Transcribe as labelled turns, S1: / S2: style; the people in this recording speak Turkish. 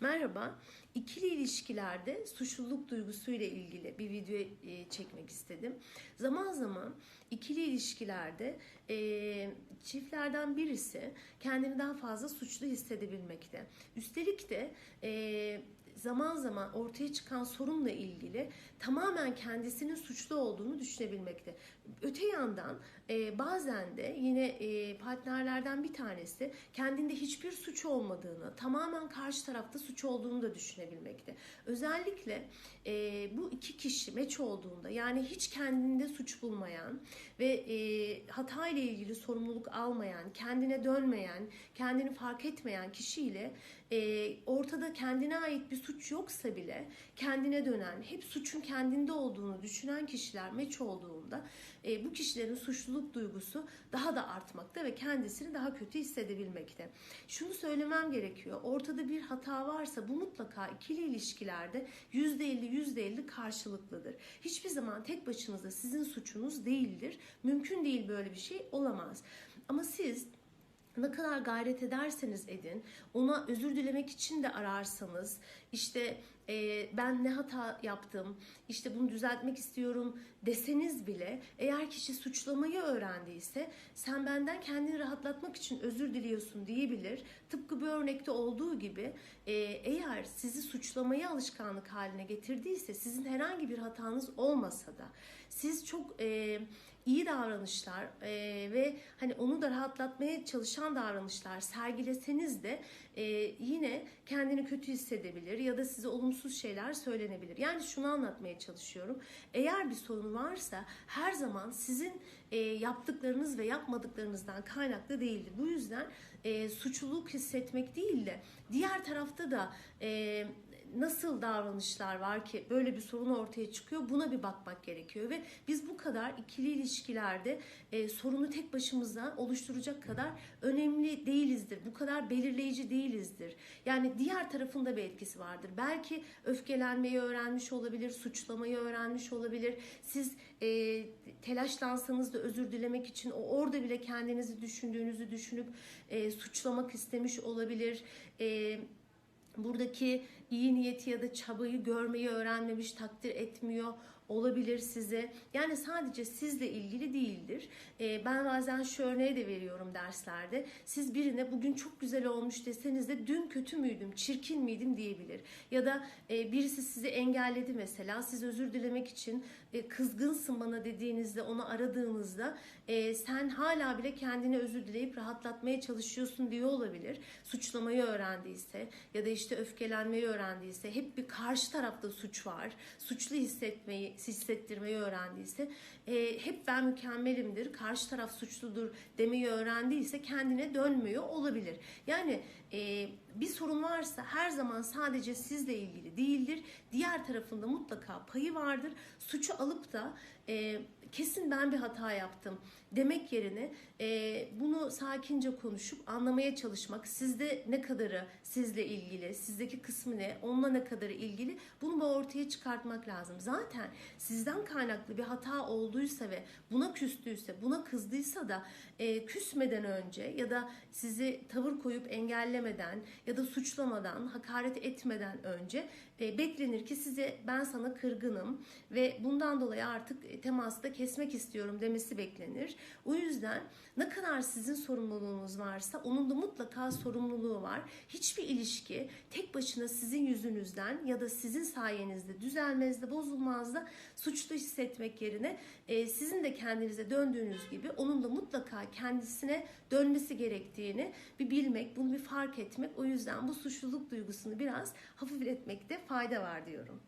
S1: Merhaba. İkili ilişkilerde suçluluk duygusuyla ilgili bir video e, çekmek istedim. Zaman zaman ikili ilişkilerde e, çiftlerden birisi kendini daha fazla suçlu hissedebilmekte. Üstelik de e, zaman zaman ortaya çıkan sorunla ilgili tamamen kendisinin suçlu olduğunu düşünebilmekte. Öte yandan e, bazen de yine e, partnerlerden bir tanesi kendinde hiçbir suç olmadığını, tamamen karşı tarafta suç olduğunu da düşünebilmekte. Özellikle e, bu iki kişi meç olduğunda yani hiç kendinde suç bulmayan ve e, hata ile ilgili sorumluluk almayan, kendine dönmeyen, kendini fark etmeyen kişiyle e, ortada kendine ait bir suç yoksa bile kendine dönen, hep suçun kendinde olduğunu düşünen kişiler meç olduğunda e, bu kişilerin suçluluk duygusu daha da artmakta ve kendisini daha kötü hissedebilmekte. Şunu söylemem gerekiyor. Ortada bir hata varsa bu mutlaka ikili ilişkilerde %50 %50 karşılıklıdır. Hiçbir zaman tek başınıza sizin suçunuz değildir. Mümkün değil böyle bir şey olamaz. Ama siz ne kadar gayret ederseniz edin, ona özür dilemek için de ararsanız, işte e, ben ne hata yaptım, işte bunu düzeltmek istiyorum deseniz bile eğer kişi suçlamayı öğrendiyse sen benden kendini rahatlatmak için özür diliyorsun diyebilir. Tıpkı bir örnekte olduğu gibi e, eğer sizi suçlamayı alışkanlık haline getirdiyse sizin herhangi bir hatanız olmasa da siz çok e, iyi davranışlar e, ve hani onu da rahatlatmaya çalışan davranışlar sergileseniz de e, yine kendini kötü hissedebilir ya da size olumsuz şeyler söylenebilir. Yani şunu anlatmaya çalışıyorum. Eğer bir sorun varsa her zaman sizin e, yaptıklarınız ve yapmadıklarınızdan kaynaklı değildir. Bu yüzden e, suçluluk hissetmek değil de diğer tarafta da e, nasıl davranışlar var ki böyle bir sorun ortaya çıkıyor buna bir bakmak gerekiyor ve biz bu kadar ikili ilişkilerde e, sorunu tek başımıza oluşturacak kadar önemli değilizdir. Bu kadar belirleyici değilizdir. Yani diğer tarafında bir etkisi vardır. Belki öfkelenmeyi öğrenmiş olabilir, suçlamayı öğrenmiş olabilir. Siz e, telaşlansanız da özür dilemek için o orada bile kendinizi düşündüğünüzü düşünüp e, suçlamak istemiş olabilir. E, buradaki iyi niyeti ya da çabayı görmeyi öğrenmemiş, takdir etmiyor olabilir size. Yani sadece sizle ilgili değildir. Ee, ben bazen şu örneği de veriyorum derslerde. Siz birine bugün çok güzel olmuş deseniz de dün kötü müydüm, çirkin miydim diyebilir. Ya da e, birisi sizi engelledi mesela. Siz özür dilemek için e, kızgınsın bana dediğinizde, onu aradığınızda e, sen hala bile kendine özür dileyip rahatlatmaya çalışıyorsun diye olabilir. Suçlamayı öğrendiyse ya da işte öfkelenmeyi öğrendiyse hep bir karşı tarafta suç var. Suçlu hissetmeyi hissettirmeyi öğrendiyse e, hep ben mükemmelimdir, karşı taraf suçludur demeyi öğrendiyse kendine dönmüyor olabilir. Yani e, bir sorun varsa her zaman sadece sizle ilgili değildir. Diğer tarafında mutlaka payı vardır. Suçu alıp da e, kesin ben bir hata yaptım demek yerine e, bunu sakince konuşup anlamaya çalışmak, sizde ne kadarı sizle ilgili, sizdeki kısmı ne, onunla ne kadarı ilgili bunu ortaya çıkartmak lazım. Zaten sizden kaynaklı bir hata olduysa ve buna küstüyse, buna kızdıysa da e, küsmeden önce ya da sizi tavır koyup engellemeden ya da suçlamadan, hakaret etmeden önce e, beklenir ki size ben sana kırgınım ve bundan dolayı artık teması da kesmek istiyorum demesi beklenir. O yüzden ne kadar sizin sorumluluğunuz varsa onun da mutlaka sorumluluğu var. Hiçbir ilişki tek başına sizin yüzünüzden ya da sizin sayenizde düzelmez de bozulmaz da suçlu hissetmek yerine e, sizin de kendinize döndüğünüz gibi onun da mutlaka kendisine dönmesi gerektiğini bir bilmek, bunu bir fark etmek. O yüzden bu suçluluk duygusunu biraz hafifletmekte fayda var diyorum.